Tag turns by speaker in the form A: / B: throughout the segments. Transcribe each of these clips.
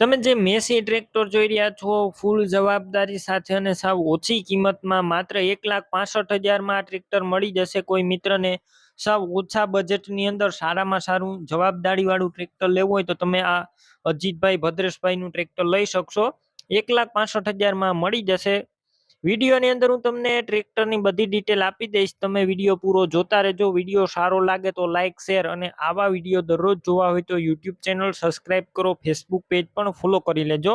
A: તમે જે Massey tractor જોઈ રહ્યા છો, ફૂલ જવાબદારી સાથે અને સાવ ઓછી કિંમતમાં માત્ર એક લાખ પાસઠ હજારમાં આ ટ્રેક્ટર મળી જશે. કોઈ મિત્રને સાવ ઓછા બજેટની અંદર સારામાં સારું જવાબદારીવાળું ટ્રેક્ટર લેવું હોય તો તમે આ અજીતભાઈ, ભદ્રેશભાઈનું ટ્રેક્ટર લઈ શકશો. એક લાખ પાસઠ હજારમાં મળી જશે. વિડીયોની અંદર હું તમને ટ્રેક્ટરની બધી ડિટેલ આપી દઈશ. તમે વીડિયો પૂરો જોતા રહેજો. વીડિયો સારો લાગે તો લાઇક શેર અને આવા વીડિયો દરરોજ જોવા હોય તો યુટ્યુબ ચેનલ સબસ્ક્રાઈબ કરો. ફેસબુક પેજ પણ ફોલો કરી લેજો.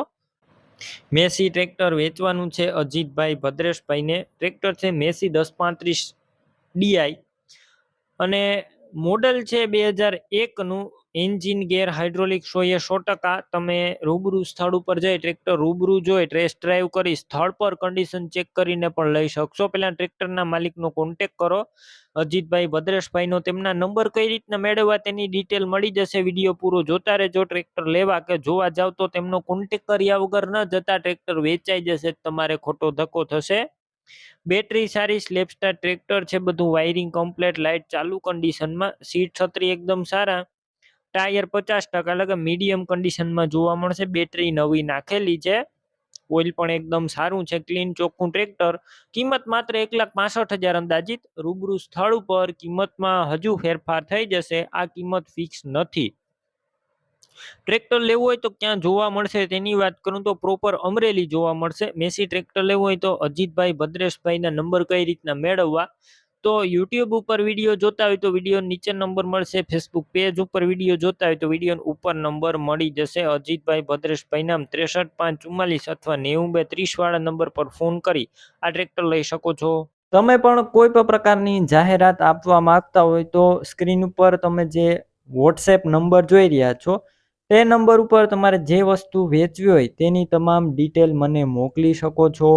A: મેસી ટ્રેક્ટર વેચવાનું છે અજીતભાઈ ભદ્રેશભાઈને. ટ્રેક્ટર છે મેસી દસ પાંત્રીસ ડીઆઈ અને મોડલ છે બે હજાર એકનું એન્જિન ગેર હાઇડ્રોલિક સો એ સો ટકા તમે રૂબરૂ સ્થળ ઉપર જઈ ટ્રેક્ટર રૂબરૂ જોઈ ટેસ્ટ ડ્રાઈવ કરી સ્થળ પર કન્ડિશન ચેક કરીને પણ લઈ શકશો. પહેલાં ટ્રેક્ટરના માલિકનો કોન્ટેક કરો. અજીતભાઈ ભદ્રેશભાઈનો તેમના નંબર કઈ રીતના મેળવવા તેની ડિટેલ મળી જશે વીડિયો પૂરો જોતા રહેજો. ટ્રેક્ટર લેવા કે જોવા જાવ તો તેમનો કોન્ટેક કર્યા વગર ન જતા ટ્રેક્ટર વેચાઈ જશે. તમારે ખોટો ધક્કો થશે. બેટરી સારી, સ્લેપસ્ટાર ટ્રેક્ટર છે, બધું વાયરિંગ કમ્પ્લેટ લાઇટ ચાલુ કન્ડિશનમાં સીટ છત્રી એકદમ સારા. ટાયર પચાસ ટકા, એટલે કે મીડિયમ કન્ડિશનમાં જોવા મળશે. બેટરી નવી નાખેલી છે. ઓઇલ પણ એકદમ સારું છે. ક્લીન ચોખ્ખું ટ્રેક્ટર કિંમત માત્ર એક લાખ પાસઠ હજાર અંદાજિત. રૂબરૂ સ્થળ ઉપર કિંમતમાં હજુ ફેરફાર થઈ જશે. આ કિંમત ફિક્સ નથી. ટ્રેક્ટર લેવું હોય તો ક્યાં જોવા મળશે? તેની વાત કરું તો પ્રોપર અમરેલી જોવા મળશે. મેસી ટ્રેક્ટર લેવું હોય તો અજીતભાઈ, ભદ્રેશભાઈના નંબર કઈ રીતના મેળવવા? તો યુટ્યુબ ઉપર વીડિયો જોતા હોય તો વીડિયો નીચે નંબર મળશે ફેસબુક પેજ ઉપર વીડિયો જોતા હોય તો વીડિયો ઉપર નંબર મળી જશે. અજીતભાઈ ભદ્રેશભાઈ નામ ત્રેસઠ પાંચ ચુમ્માલીસ અથવા નેવું બે ત્રીસ વાળા નંબર પર ફોન કરી આ ટ્રેક્ટર લઈ શકો છો. તમે પણ કોઈ પણ પ્રકારની જાહેરાત આપવા માંગતા હોય તો સ્ક્રીન ઉપર તમે જે વોટ્સએપ નંબર જોઈ રહ્યા છો, તે નંબર ઉપર તમારે જે વસ્તુ વેચવી હોય તેની તમામ ડિટેલ મને મોકલી શકો છો.